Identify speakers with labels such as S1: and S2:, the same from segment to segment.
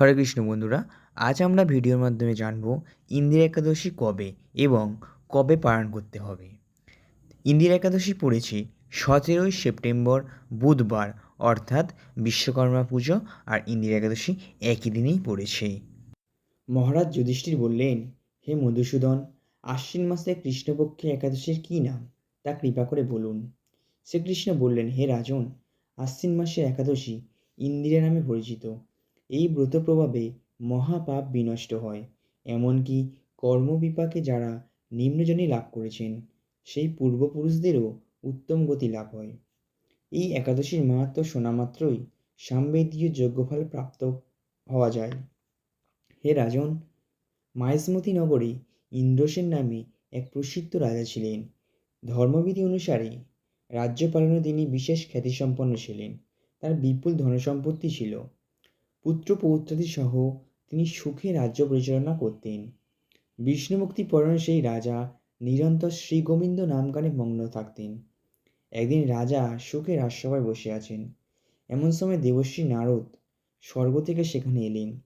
S1: হরে কৃষ্ণ বন্ধুরা, আজ আমরা ভিডিওর মাধ্যমে জানব ইন্দিরা একাদশী কবে এবং কবে পালন করতে হবে। ইন্দিরা একাদশী পড়েছে সতেরোই সেপ্টেম্বর, বুধবার, অর্থাৎ বিশ্বকর্মা পুজো আর ইন্দিরা একাদশী একই দিনেই পড়েছে। মহারাজ যুধিষ্ঠির বললেন, হে মধুসূদন, আশ্বিন মাসে কৃষ্ণপক্ষে একাদশীর কী নাম? তা কৃপা করে বলুন। শ্রীকৃষ্ণ বললেন, হে রাজন, আশ্বিন মাসের একাদশী ইন্দিরা নামে পরিচিত। এই ব্রত প্রভাবে মহাপাপ বিনষ্ট হয়। এমনকি কর্মবিপাকে যারা নিম্নজনী লাভ করেছেন, সেই পূর্বপুরুষদেরও উত্তম গতি লাভ হয়। এই একাদশীর মাহাত্ম শোনা মাত্রই সামবেদীয় যজ্ঞফল প্রাপ্ত হওয়া যায়। হে রাজন, মায়সমতি নগরে ইন্দ্রসেন নামে এক প্রসিদ্ধ রাজা ছিলেন। ধর্মবিধি অনুসারে রাজ্য পালনে তিনি বিশেষ খ্যাতিসম্পন্ন ছিলেন। তার বিপুল ধনসম্পত্তি ছিল। পুত্র পৌত্রাদি সহ তিনি সুখে রাজ্য পরিচালনা করতেন। বিষ্ণুমুক্তি পরায়ণ সেই রাজা নিরন্তর শ্রী গোবিন্দ নামগানে মগ্ন থাকতেন। একদিন রাজা সুখে রাজসভায় বসে আছেন। এমন সময় দেবশ্রী নারদ স্বর্গ থেকে সেখানে এলেন।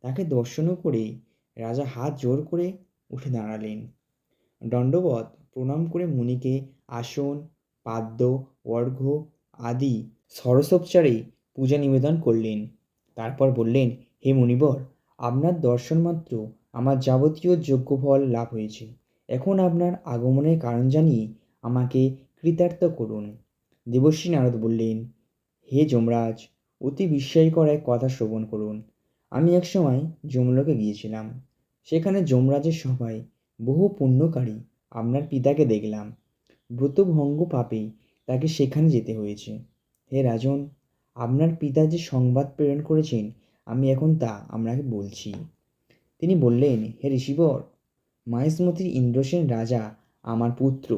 S1: তাকে দর্শনও করে রাজা হাত জোর করে উঠে দাঁড়ালেন। দণ্ডবত প্রণাম করে মুনিকে আসন, পাদ্য অর্ঘ্য আদি সরসোপচারে পূজা নিবেদন করলেন। তারপর বললেন, হে মুনিবর, আপনার দর্শন মাত্র আমার যাবতীয় যোগ্য ফল লাভ হয়েছে। এখন আপনার আগমনের কারণ জানিয়ে আমাকে কৃতার্থ করুন। দেবশ্রী নারদ বললেন, হে যমরাজ, অতি বিস্ময়কর এক কথা শ্রবণ করুন। আমি একসময় যমলোকে গিয়েছিলাম। সেখানে যমরাজের সভায় বহু পুণ্যকারী আপনার পিতাকে দেখলাম। ব্রতভঙ্গ পাপে তাকে সেখানে যেতে হয়েছে। হে রাজন আপনার পিতা যে সংবাদ প্রেরণ করেছেন, আমি এখন তা আপনাকে বলছি। তিনি বললেন, হে ঋষিবর মাহেশমতির ইন্দ্রসেন রাজা আমার পুত্র।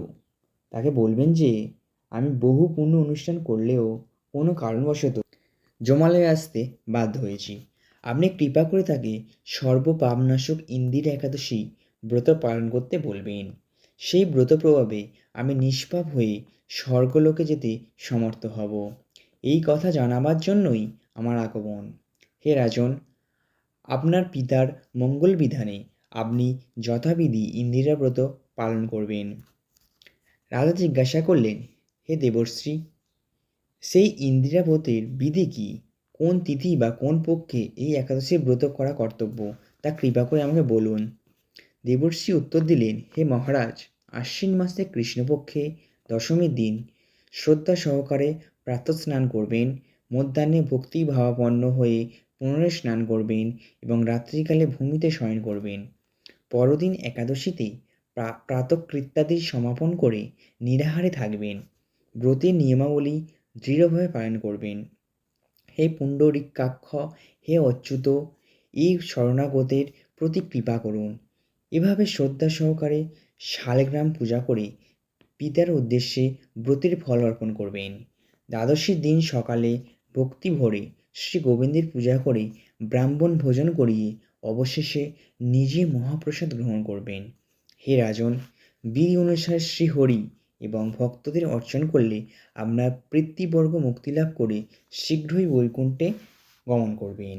S1: তাকে বলবেন যে, আমি বহু পূর্ণ অনুষ্ঠান করলেও কোনো কারণবশত জমালয়ে আসতে বাধ্য হয়েছি। আপনি কৃপা করে তাকে সর্বপাপনাশক ইন্দিরা একাদশী ব্রত পালন করতে বলবেন। সেই ব্রত প্রভাবে আমি নিষ্পাপ হয়ে স্বর্গলোকে যেতে সমর্থ হব। এই কথা জানাবার জন্যই আমার আগমন। হে রাজন, আপনার পিতার মঙ্গল বিধানে আপনি যথাবিধি ইন্দিরা ব্রত পালন করবেন। রাজা জিজ্ঞাসা করলেন, হে দেবশ্রী, সেই ইন্দিরা ব্রতের বিধি কি? কোন তিথি বা কোন পক্ষে এই একাদশী ব্রত করা কর্তব্য? তা কৃপা করে আমাকে বলুন। দেবর্ষি উত্তর দিলেন, হে মহারাজ, আশ্বিন মাসে কৃষ্ণপক্ষে দশমীর দিন শ্রদ্ধা সহকারে প্রাতঃস্নান করবেন, মধ্যাহ্নে ভক্তি ভাবাপন্ন হয়ে পুনরায় স্নান করবেন এবং রাত্রিকালে ভূমিতে শয়ন করবেন। পরদিন একাদশীতে প্রাতকৃত্যাদির সমাপন করে নিরাহারে থাকবেন। ব্রতের নিয়মাবলী দৃঢ়ভাবে পালন করবেন। হে পুণ্ডরিকাক্ষ, হে অচ্যুত, এই শরণাগতের প্রতি কৃপা করুন। এভাবে শ্রদ্ধা সহকারে শালগ্রাম পূজা করে পিতার উদ্দেশ্যে ব্রতের ফল অর্পণ করবেন। দ্বাদশীর দিন সকালে ভক্তি ভরে শ্রী গোবিন্দের পূজা করে ব্রাহ্মণ ভোজন করিয়ে অবশেষে নিজে মহাপ্রসাদ গ্রহণ করবেন। হে রাজন, বিধি অনুসারে শ্রীহরি এবং ভক্তদের অর্চন করলে আপনার পিতৃবর্গ মুক্তি লাভ করে শীঘ্রই বৈকুণ্ঠে গমন করবেন।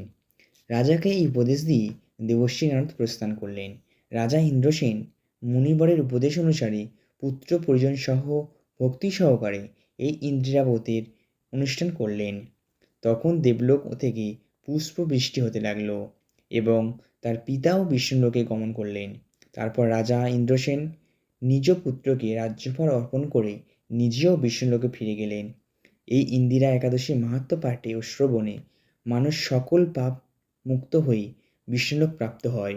S1: রাজাকে এই উপদেশ দিয়ে দেবশ্রী নারদ প্রস্থান করলেন। রাজা ইন্দ্রসেন মুনিবরের উপদেশ অনুসারে পুত্র পরিজন সহ ভক্তি সহকারে এই ইন্দ্রিয়াবতের অনুষ্ঠান করলেন। তখন দেবলোক থেকে পুষ্প বৃষ্টি হতে লাগল এবং তার পিতাও বিষ্ণুলোকে গমন করলেন। তারপর রাজা ইন্দ্রসেন নিজ পুত্রকে রাজ্যভার অর্পণ করে নিজেও বিষ্ণুলোকে ফিরে গেলেন। এই ইন্দিরা একাদশী মাহাত্ম পাঠে ও শ্রবণে মানুষ সকল পাপ মুক্ত হয়ে বিষ্ণুলোক প্রাপ্ত হয়।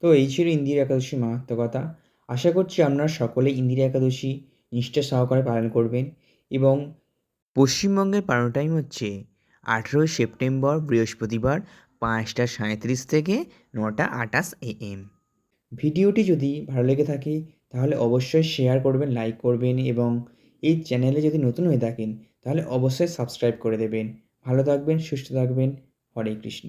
S1: তো এই ছিল ইন্দিরা একাদশী মাহাত্ম কথা। আশা করছি আপনারা সকলে ইন্দিরা একাদশী নিষ্ঠা সহকারে পালন করবেন। এবং পশ্চিমবঙ্গের পালন টাইম হচ্ছে আঠেরোই সেপ্টেম্বর বৃহস্পতিবার পাঁচটা সাঁত্রিশ থেকে নটা আটাশ এ এম ভিডিওটি যদি ভালো লেগে থাকে তাহলে অবশ্যই শেয়ার করবেন লাইক করবেন এবং এই চ্যানেলে যদি নতুন হয়ে থাকেন তাহলে অবশ্যই সাবস্ক্রাইব করে দেবেন। ভালো থাকবেন, সুস্থ থাকবেন। হরে কৃষ্ণ।